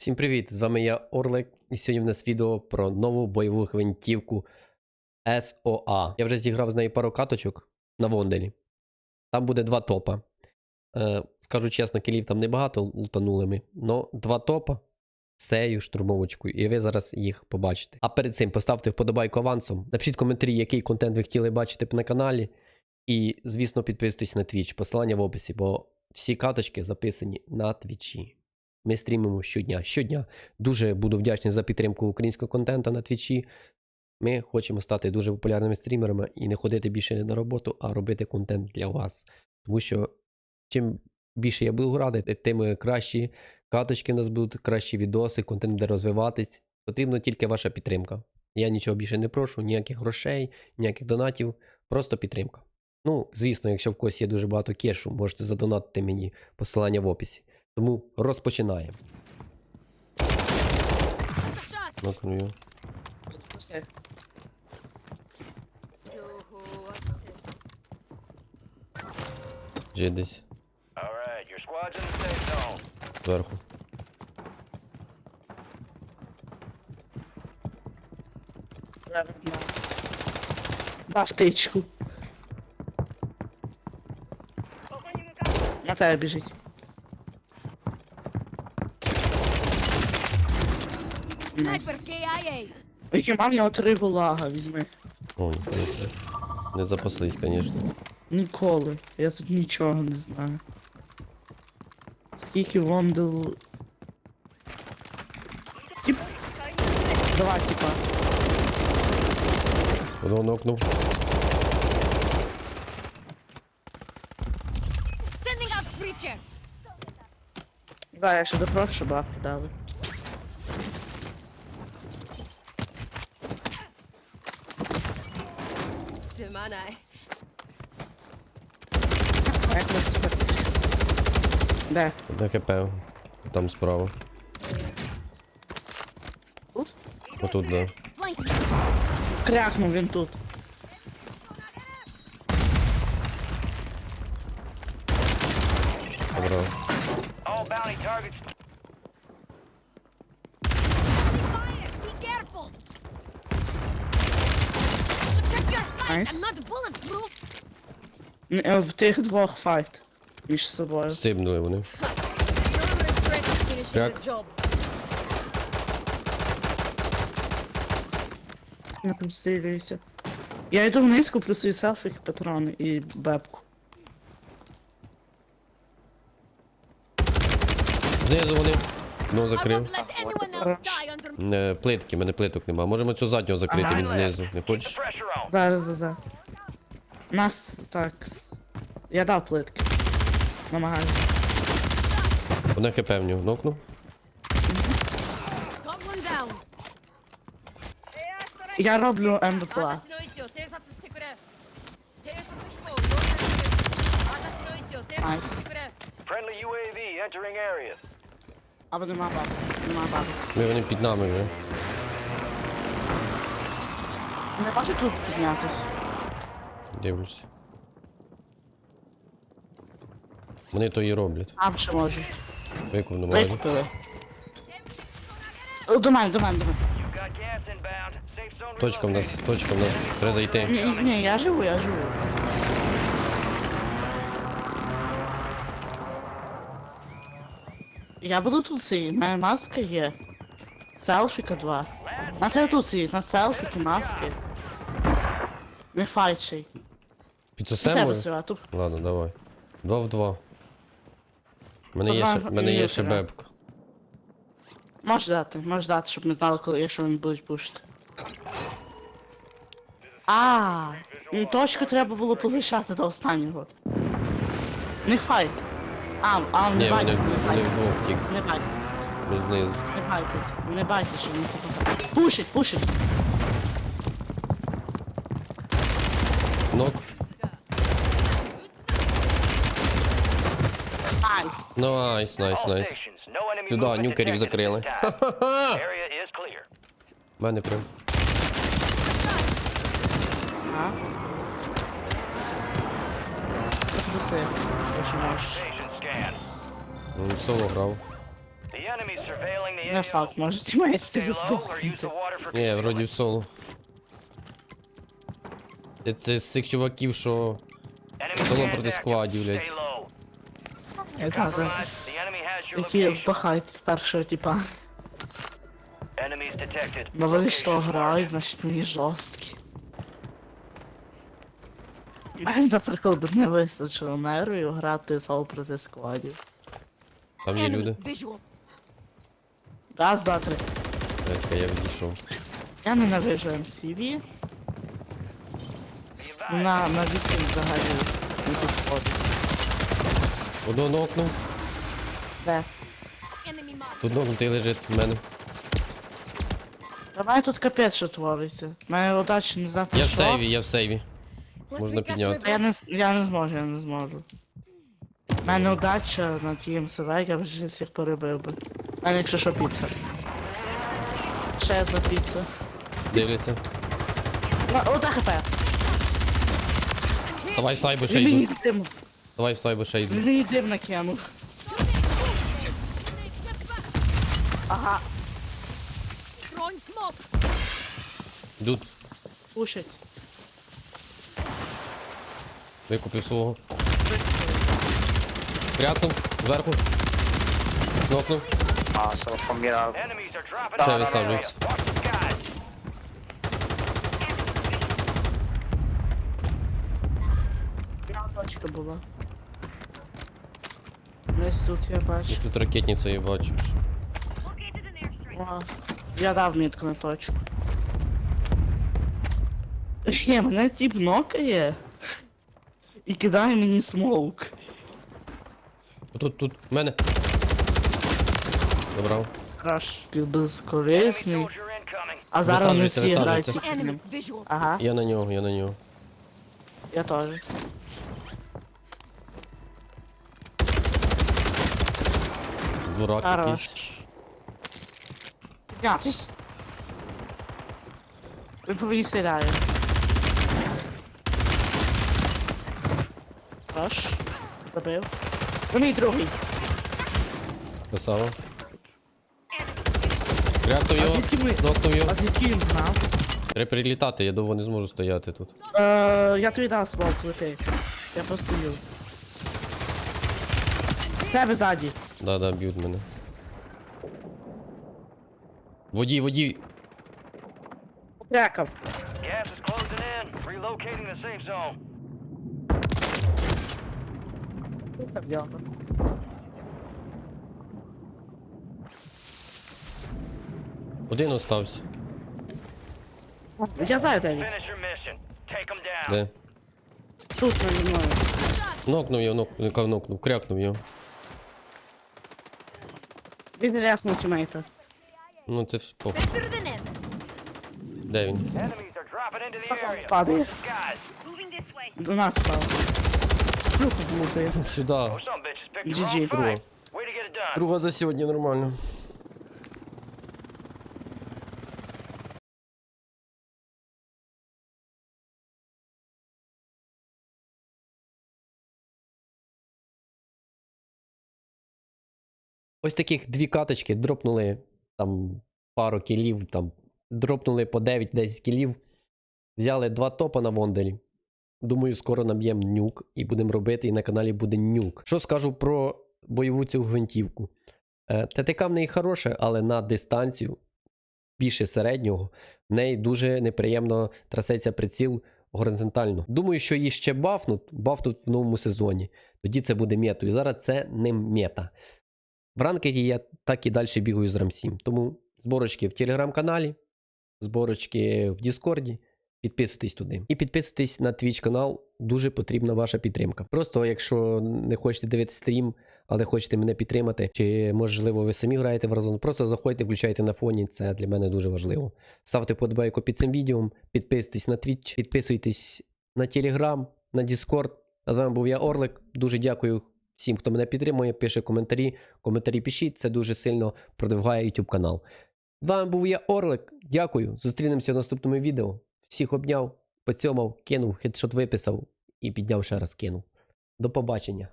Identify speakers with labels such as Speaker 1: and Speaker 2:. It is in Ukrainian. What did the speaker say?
Speaker 1: Всім привіт! З вами я Орлик, і сьогодні в нас відео про нову бойову гвинтівку SOA. Я вже зіграв з нею пару каточок на Вонделі. Там буде два топа. Е, скажу чесно, кілів там небагато лутанули ми, але два топа цією штурмовочкою, і ви зараз їх побачите. А перед цим поставте вподобайку авансом. Напишіть коментарі, який контент ви хотіли бачити на каналі. І, звісно, підписуйтесь на Twitch, посилання в описі, бо всі каточки записані на твічі. Ми стрімимо щодня. Щодня. Дуже буду вдячний за підтримку українського контенту на твічі. Ми хочемо стати дуже популярними стрімерами і не ходити більше на роботу, а робити контент для вас. Тому що чим більше я буду грати, тим кращі каточки в нас будуть, кращі відоси, контент буде розвиватись. Потрібна тільки ваша підтримка. Я нічого більше не прошу, ніяких грошей, ніяких донатів, просто підтримка. Ну, звісно, якщо в когось є дуже багато кешу, можете задонатити мені посилання в описі. Тому розпочинаємо.
Speaker 2: Все.
Speaker 1: Джи десь зверху.
Speaker 2: Дав тичку. На тебе біжить.
Speaker 3: Sniper KIA.
Speaker 2: Який мав нього три гулага, візьми.
Speaker 1: О, ніхуя собі. Не запаслись, звісно.
Speaker 2: Ніколи. Я тут нічого не знаю. Скільки вондел. Тип. Давай, типа.
Speaker 1: Одного нокнув.
Speaker 3: Sending out preacher.
Speaker 2: Да, я ще допрошу, щоб бабки дали. Як ми це Де?
Speaker 1: Хп. Там справа.
Speaker 2: Тут?
Speaker 1: Отут, да.
Speaker 2: Крякнув він тут. Nice.
Speaker 3: I'm not bulletproof.
Speaker 2: Н- е, В тих двох файт. Між собою.
Speaker 1: Сибнули вони.
Speaker 3: You'll regret finishing
Speaker 1: Crack.
Speaker 3: the job.
Speaker 2: Я прострілююся. Я йду вниз, куплю свої селфі, патрони і бебку.
Speaker 1: Знизу вони. Ну,
Speaker 3: I
Speaker 1: закрив.
Speaker 3: won't let anyone else die under
Speaker 1: Е, плитки, мене плиток нема. Можемо цю заднього закрити,
Speaker 2: Ага.
Speaker 1: він знизу. Не
Speaker 4: Keep the
Speaker 1: хочеш?
Speaker 4: pressure on.
Speaker 2: Зараз, зараз, зараз. Нас так. с- Я дав плитки. Намагаюся.
Speaker 1: Одне хп в нього. Нокнув.
Speaker 3: Got one down.
Speaker 2: Я роблю МВПЛА.
Speaker 3: 私の位置を偵察してくれ。偵察飛行を要請する。私の位置を偵察してくれ。
Speaker 4: Friendly UAV entering area.
Speaker 2: Або нема бабки. Нема бабки.
Speaker 1: Ми вони під нами вже.
Speaker 2: Не можу тут піднятись.
Speaker 1: Дивлюся. Вони то і роблять.
Speaker 2: Там ще можуть.
Speaker 1: Викуп немає.
Speaker 2: Викупили. О, До мене, до мене, до мене.
Speaker 4: Got gas inbound. Safe zone
Speaker 1: Точка в нас, точка в нас. Треба зайти.
Speaker 2: Ні, ні, я живу, я живу. Я буду тут сидіти, мене маска є. Селфіка два. На тебе тут сидіть, на селфіки, маски. Не файтший.
Speaker 1: Під сосемою?
Speaker 2: тут.
Speaker 1: Ладно, давай. Два в два. У мене є ще, в мене є ще бебка.
Speaker 2: Можеш дати, можеш дати, щоб ми знали, коли, якщо вони будуть пушити. А, ну, точку треба було полишати до останнього. Не файт. А, а, не
Speaker 1: Ні, вони,
Speaker 2: не
Speaker 1: вони
Speaker 2: байтить,
Speaker 1: вдвох тільки.
Speaker 2: не байтить,
Speaker 1: Ми знизу.
Speaker 2: не байтить, не байтить, що вони типу. Пушить, пушить.
Speaker 1: Нок.
Speaker 2: Найс.
Speaker 1: Найс, найс, Сюди, нюкерів закрили. Ха-ха-ха! В Мене прям.
Speaker 2: Ага. Труси, якщо можеш.
Speaker 1: Ну, Соло грав.
Speaker 2: Не факт, може
Speaker 4: low or use
Speaker 2: здохнути.
Speaker 1: Ні, вроді в соло. Це, це з цих чуваків, що соло проти
Speaker 4: Stay
Speaker 1: блядь.
Speaker 4: low.
Speaker 2: Я так,
Speaker 4: your
Speaker 2: які здохають першого типа. Бо вони що грають, значить мені жорсткі. Мені, наприклад, не вистачило нервів грати соло проти складів.
Speaker 1: Там є люди.
Speaker 2: Раз, два, три.
Speaker 1: Чекай, я відійшов.
Speaker 2: Я ненавижу MCV. На, на вісім взагалі не підходить.
Speaker 1: Одного нокнув,
Speaker 2: Де?
Speaker 1: Тут нокнутий лежить в мене.
Speaker 2: Давай тут капець що твориться. Мене удачі не знати
Speaker 1: Я в
Speaker 2: що.
Speaker 1: сейві, я в сейві. Можна підняти.
Speaker 2: Я не, я не зможу, я не зможу. Мене удача на тім СВ, я вже всіх перебив би. У мене якщо що піца. Ще одна піца.
Speaker 1: Дивляться.
Speaker 2: На, о, та хп.
Speaker 1: Давай в сайбу ще
Speaker 2: Він мені
Speaker 1: йду.
Speaker 2: дим,
Speaker 1: Давай в сайбу ще йду.
Speaker 2: він мені дим накинув. Ага,
Speaker 3: throwing smoke.
Speaker 2: Пушить.
Speaker 1: Викупив свого. Крякнув, зверху. Нокнув.
Speaker 5: Uh, so from here, uh,
Speaker 4: Enemies are dropping
Speaker 1: Це
Speaker 4: out of area.
Speaker 1: висаджується.
Speaker 4: Watch the skies.
Speaker 2: Одна точка була. Десь тут я
Speaker 1: І
Speaker 2: бачу.
Speaker 1: тут ракетниця я бачу.
Speaker 2: О, я дав мітку на точку. Ще, мене тип нокає. І кидає мені смоук.
Speaker 1: Тут, тут, в мене. Забрав.
Speaker 2: Краш. Безкорисний. А зараз вони
Speaker 1: Висаджуйте,
Speaker 2: всі грають
Speaker 1: висаджуйте.
Speaker 2: тільки з ним. Ага,
Speaker 1: Я на нього, я на нього.
Speaker 2: я теж.
Speaker 1: Дурак
Speaker 2: Хорош.
Speaker 1: якийсь.
Speaker 2: Піднятись. Ви повинні стріляти. Хорош. Забив. Ви мій другий.
Speaker 1: Красава. Крякнув
Speaker 2: А
Speaker 1: його,
Speaker 2: звідки ми?
Speaker 1: нокнув його.
Speaker 2: А звідки він знав?
Speaker 1: Треба прилітати, я довго не зможу стояти тут.
Speaker 2: Е, я тобі дав смок лети. Я постою. Тебе ззаді.
Speaker 1: Да-да, б'ють мене. Водій, водій.
Speaker 2: Крякав.
Speaker 4: Gas is closing in. Relocating the safe zone.
Speaker 2: Це вдягно.
Speaker 1: Один остався.
Speaker 2: Я знаю, де він.
Speaker 4: Finish your mission. Take them down.
Speaker 1: Де?
Speaker 2: Тут наді мною.
Speaker 1: Нокнув його, нокнув, нокнув, крякнув його.
Speaker 2: Він ряснув тімейта.
Speaker 1: Ну це все. похуй.
Speaker 3: Better than ever.
Speaker 1: Де він?
Speaker 4: Enemies are dropping into the
Speaker 2: Що
Speaker 4: area.
Speaker 2: падає? До нас впав.
Speaker 4: Bitches picked the
Speaker 2: GG.
Speaker 1: Друга. Друга за сьогодні нормально. Ось таких дві каточки дропнули там пару кілів, там дропнули по 9-10 кілів. Взяли два топа на Вонделі. Думаю, скоро наб'ємо нюк і будемо робити, і на каналі буде нюк. Що скажу про бойову цю гвинтівку? Е, ТТК в неї хороше, але на дистанцію більше середнього, в неї дуже неприємно трасеться приціл горизонтально. Думаю, що її ще бафнуть, бафнуть в новому сезоні. Тоді це буде метою. Зараз це не мета. В ранкеті я так і далі бігаю з Рамсім. Тому зборочки в телеграм-каналі, зборочки в Діскорді. Підписуйтесь туди. І підписуйтесь на Twitch канал. Дуже потрібна ваша підтримка. Просто якщо не хочете дивитися стрім, але хочете мене підтримати, чи можливо ви самі граєте в Warzone, просто заходьте, включайте на фоні. Це для мене дуже важливо. Ставте подобайку під цим відео, підписуйтесь на Twitch, підписуйтесь на Telegram, на Discord. А з вами був я Орлик. Дуже дякую всім, хто мене підтримує, пише коментарі. Коментарі пишіть, це дуже сильно продвигає YouTube канал. З вами був я Орлик. Дякую. Зустрінемося в наступному відео. Всіх обняв, поцьомав, кинув, хедшот виписав і підняв ще раз кинув. До побачення.